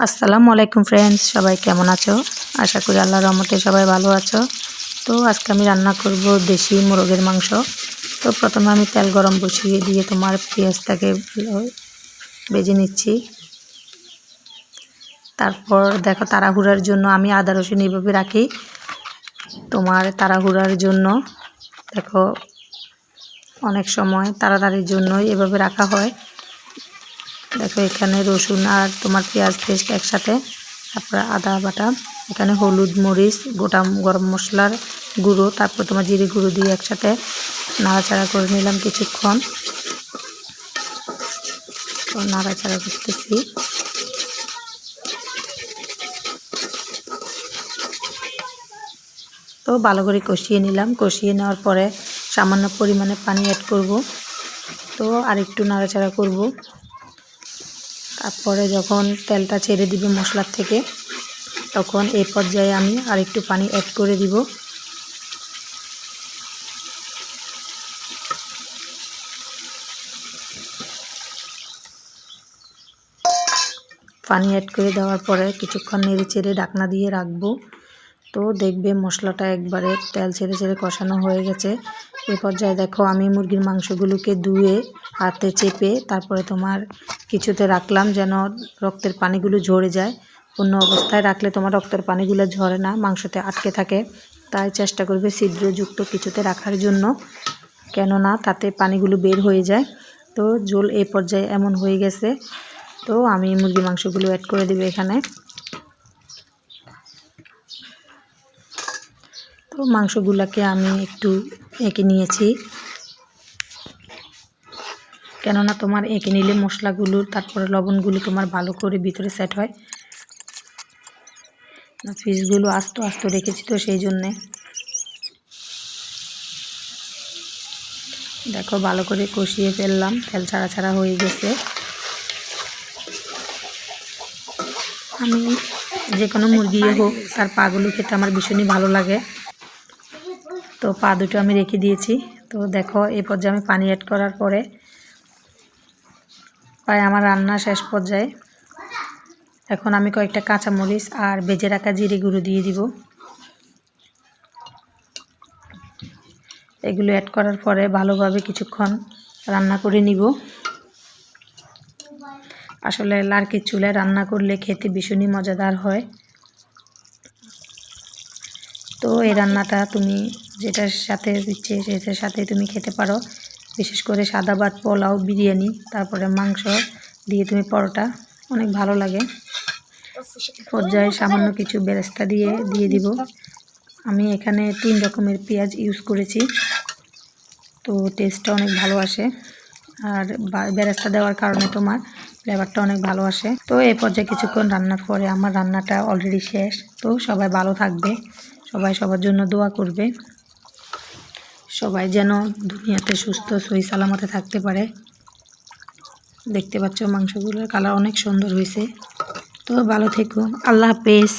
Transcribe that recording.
আসসালামু আলাইকুম ফ্রেন্ডস সবাই কেমন আছো? আশা করি আল্লাহর রহমতে সবাই ভালো আছো। তো আজকে আমি রান্না করব দেশি মোরগের মাংস। তো প্রথমে আমি তেল গরম বসিয়ে দিয়ে তোমার পেঁয়াজটাকে বেজে নিচ্ছি। তারপর দেখো তাড়াহুড়ার জন্য আমি আদা রসুন এইভাবে রাখি। তোমার তাড়াহুড়ার জন্য দেখো অনেক সময় তাড়াতাড়ির জন্য এভাবে রাখা হয়। দেখো, এখানে রসুন আর তোমার পেঁয়াজ পেস্ট একসাথে, তারপরে আদা বাটা, এখানে হলুদ মরিচ, গোটা গরম মশলার গুঁড়ো, তারপর তোমার জিরে গুঁড়ো দিয়ে একসাথে নাড়াচাড়া করে নিলাম কিছুক্ষণ। তো নাড়াচাড়া করতেছি। তো ভালো করে কষিয়ে নিলাম। কষিয়ে নেওয়ার পরে সামান্য পরিমাণে পানি অ্যাড করব। তো আর একটু নাড়াচাড়া করব। তারপরে যখন তেলটা ছেড়ে দিবে মশলার থেকে, তখন এই পর্যায়ে আমি আর একটু পানি অ্যাড করে দিব। পানি অ্যাড করে দেওয়ার পরে কিছুক্ষণ নেড়ে চেড়ে ডাকনা দিয়ে রাখব। তো দেখবে মশলাটা একবারে তেল ছেড়ে ছেড়ে কষানো হয়ে গেছে। এ পর্যায়ে দেখো আমি মুরগির মাংসগুলোকে ধুয়ে হাতে চেপে তারপরে তোমার কিছুতে রাখলাম যেন রক্তের পানিগুলো ঝরে যায়। অন্য অবস্থায় রাখলে তোমার রক্তের পানিগুলো ঝরে না, মাংসতে আটকে থাকে। তাই চেষ্টা করবে ছিদ্রযুক্ত কিছুতে রাখার জন্য, কেননা তাতে পানিগুলো বের হয়ে যায়। তো জল এই পর্যায়ে এমন হয়ে গেছে। তো আমি মুরগি মাংসগুলো অ্যাড করে দেবো এখানে। তো মাংসগুলোকে আমি একটু এঁকে নিয়েছি। কেননা তোমার এঁকে নিলে মশলাগুলো, তারপরে লবণগুলো তোমার ভালো করে ভিতরে সেট হয়। ফিসগুলো আস্ত আস্ত রেখেছি তো সেই জন্যে। দেখো, ভালো করে কষিয়ে ফেললাম। তেল ছাড়া ছাড়া হয়ে গেছে। আমি যে কোনো মুরগি হোক, তার পাগুলো খেতে আমার ভীষণই ভালো লাগে। তো পা দুটো আমি রেখে দিয়েছি। তো দেখো এই পর্যায়ে আমি পানি অ্যাড করার পরে প্রায় আমার রান্না শেষ পর্যায়ে এখন আমি কয়েকটা কাঁচামরিচ আর বেজে রাখা জিরে গুঁড়ো দিয়ে দিব। এগুলো অ্যাড করার পরে ভালোভাবে কিছুক্ষণ রান্না করে নিব। আসলে লার্কির চুলায় রান্না করলে খেতে ভীষণই মজাদার হয়। তো এই রান্নাটা তুমি যেটার সাথে দিচ্ছে সেটার সাথে তুমি খেতে পারো। বিশেষ করে সাদা ভাত, পোলাও, বিরিয়ানি, তারপরে মাংস দিয়ে তুমি পরোটা, অনেক ভালো লাগে। পর্যায়ে সামান্য কিছু বেরেস্তা দিয়ে দিয়ে দিব। আমি এখানে তিন রকমের পেঁয়াজ ইউজ করেছি। তো টেস্টটা অনেক ভালো আসে। আর বেরেস্তা দেওয়ার কারণে তোমার ফ্লেভারটা অনেক ভালো আসে। তো এই পর্যায়ে কিছুক্ষণ রান্নার পরে আমার রান্নাটা অলরেডি শেষ। তো সবাই ভালো থাকবে। সবাই সবার জন্য দোয়া করবে। সবাই যেন দুনিয়াতে সুস্থ সই সালামতে থাকতে পারে। দেখতে পাচ্ছ মাংসগুলোর কালার অনেক সুন্দর হয়েছে। তো ভালো থেকো। আল্লাহ হাফেজ।